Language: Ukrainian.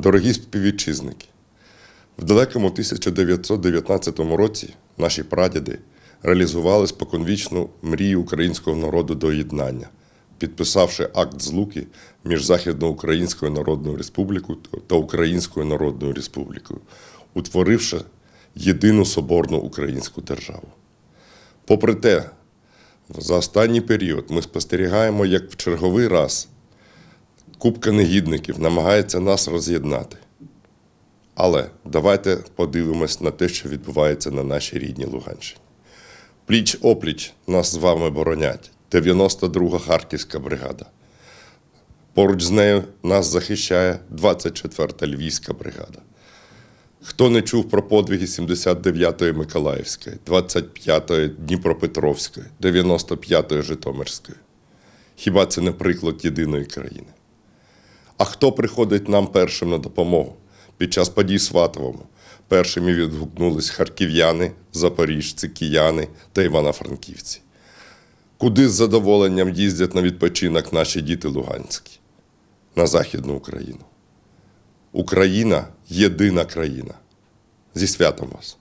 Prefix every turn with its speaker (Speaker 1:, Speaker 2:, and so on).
Speaker 1: Дорогі співвітчизники, в далекому 1919 році наші прадіди реалізували споконвічну мрію українського народу до єднання, підписавши акт злуки між Західноукраїнською Народною Республікою та Українською Народною Республікою, утворивши єдину соборну українську державу. Попри те, за останній період ми спостерігаємо, як в черговий раз купка негідників намагається нас роз'єднати. Але давайте подивимось на те, що відбувається на нашій рідній Луганщині. Пліч опліч нас з вами боронять 92-га Харківська бригада. Поруч з нею нас захищає 24-та Львівська бригада. Хто не чув про подвиги 79-ї Миколаївської, 25-ї Дніпропетровської, 95-ї Житомирської? Хіба це не приклад єдиної країни? А хто приходить нам першим на допомогу? Під час подій Сватовому першими відгукнулись харків'яни, запоріжці, кияни та івано-франківці. Куди з задоволенням їздять на відпочинок наші діти луганські? На Західну Україну. Україна єдина країна. Зі святом вас!